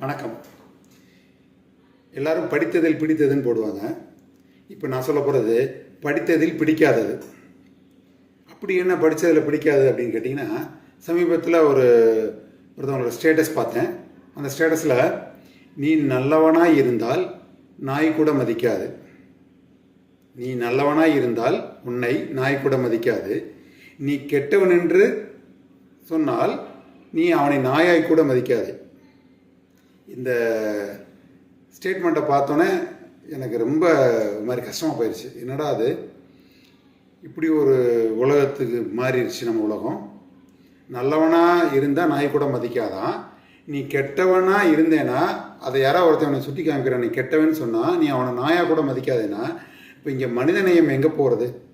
வணக்கம். எல்லாரும் படித்ததில் பிடித்ததுன்னு போடுவாங்க. இப்போ நான் சொல்ல போகிறது படித்ததில் பிடிக்காதது. அப்படி என்ன படித்ததில் பிடிக்காது அப்படின்னு கேட்டிங்கன்னா சமீபத்தில் ஒரு ஒருத்தவங்களோட ஸ்டேட்டஸ் பார்த்தேன். அந்த ஸ்டேட்டஸில் நீ நல்லவனாக இருந்தால் நாய் கூட மதிக்காது. நீ நல்லவனாக இருந்தால் உன்னை நாய் கூட மதிக்காது. நீ கெட்டவன் என்று சொன்னால் நீ அவனை நாயாய் கூட மதிக்காது. இந்த ஸ்டேட்மெண்ட்டை பார்த்தோன்னே எனக்கு ரொம்ப ஒரு மாதிரி கஷ்டமாக போயிடுச்சு என்னடா அது? இப்படி ஒரு உலகத்துக்கு மாறிடுச்சு நம்ம உலகம். நல்லவனாக இருந்தால் நாய் கூட மதிக்காதான் நீ கெட்டவனாக இருந்தேன்னா அதை யாராவது ஒருத்தவனை சுட்டி காமிக்கிறான் நீ கெட்டவன் சொன்னால் நீ அவனை நாயாக கூட மதிக்காதேன்னா இப்போ இங்கே மனித நேயம் எங்கே போகிறது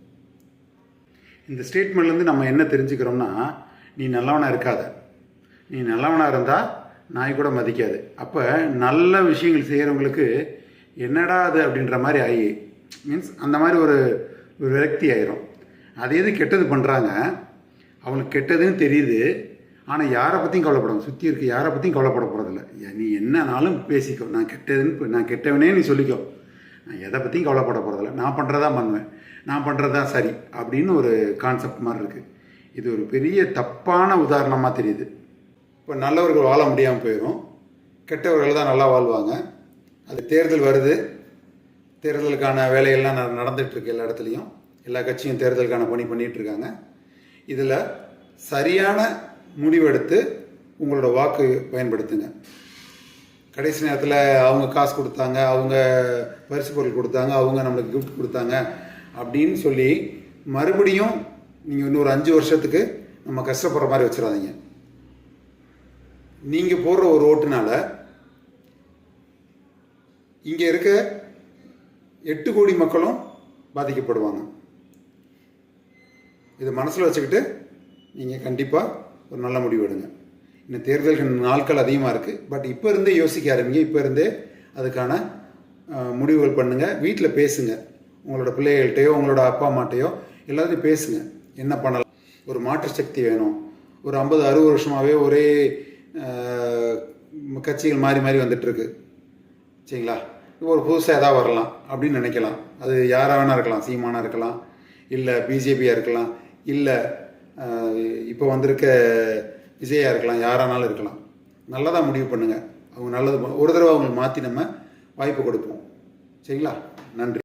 இந்த ஸ்டேட்மெண்ட்லேருந்து நம்ம என்ன தெரிஞ்சுக்கிறோம்னா நீ நல்லவனாக இருக்காத. நீ நல்லவனாக இருந்தால் நாய் கூட மதிக்காது. அப்போ நல்ல விஷயங்கள் செய்கிறவங்களுக்கு என்னடா அது அப்படின்ற மாதிரி ஆகி மீன்ஸ் அந்த மாதிரி ஒரு ஒரு விரக்தி ஆயிரும். அது எது கெட்டது பண்ணுறாங்க அவனுக்கு கெட்டதுன்னு தெரியுது. ஆனால் யாரை பற்றியும் கவலைப்படாம சுற்றி இருக்க யாரை பற்றியும் கவலைப்பட போகிறதில்ல நீ என்னனாலும் பேசிக்கோ. நான் கெட்டதுன்னு நான் கெட்டவனே நீ சொல்லிக்கோ. நான் எதை பற்றியும் கவலைப்பட போகிறதில்ல நான் பண்ணுறதா பண்ணுவேன். நான் பண்ணுறது தான் சரி அப்படின்னு ஒரு கான்செப்ட் மாதிரி இருக்குது இது ஒரு பெரிய தப்பான உதாரணமாக தெரியுது. இப்போ நல்லவர்கள் வாழ முடியாமல் போயிடும் கெட்டவர்கள் தான் நல்லா வாழ்வாங்க. அது தேர்தல் வருது. தேர்தலுக்கான வேலைகள்லாம் ந- எல்லா இடத்துலையும். எல்லா கட்சியும் தேர்தலுக்கான பணி பண்ணிகிட்ருக்காங்க இருக்காங்க. இதில் சரியான முடிவெடுத்து உங்களோட வாக்கு பயன்படுத்துங்க. கடைசி நேரத்தில் அவங்க காசு கொடுத்தாங்க அவங்க பரிசு பொருள் கொடுத்தாங்க அவங்க நம்மளுக்கு கிஃப்ட் கொடுத்தாங்க அப்படின்னு சொல்லி மறுபடியும் நீங்கள் இன்னொரு அஞ்சு வருஷத்துக்கு நம்ம கஷ்டப்படுற மாதிரி வச்சிடாதீங்க. நீங்கள் போடுற ஒரு ஓட்டுனால இங்கே இருக்க எட்டு கோடி மக்களும் பாதிக்கப்படுவாங்க. இதை மனசில் வச்சுக்கிட்டு நீங்கள் கண்டிப்பாக ஒரு நல்ல முடிவு எடுங்க. இன்னும் தேர்தல்கள் நாட்கள் அதிகமாக இருக்குது பட் இப்போ இருந்தே யோசிக்க ஆரம்பிங்க. இப்போ இருந்தே அதுக்கான முடிவுகள் பண்ணுங்கள் வீட்டில் பேசுங்க. உங்களோட பிள்ளைகள்கிட்டையோ உங்களோட அப்பா அம்மாட்டையோ எல்லாத்தையும் பேசுங்க. என்ன பண்ணலாம்? ஒரு மாற்று சக்தி வேணும். ஒரு ஐம்பது அறுபது வருஷமாகவே ஒரே கட்சிகள் மாறி மாறி வந்துட்டுருக்கு. சரிங்களா? இப்போ ஒரு புதுசாக எதாவது வரலாம் அப்படின்னு நினைக்கலாம். அது யாராக வேணா இருக்கலாம் சீமானாக இருக்கலாம் இல்லை பிஜேபியாக இருக்கலாம் இல்லை இப்போ வந்திருக்க விஜயாக இருக்கலாம் யாரானாலும் இருக்கலாம். நல்லதாக முடிவு பண்ணுங்கள் அவங்க நல்லது ஒரு தடவை அவங்களுக்கு மாற்றி நம்ம வாய்ப்பு கொடுப்போம். சரிங்களா? நன்றி.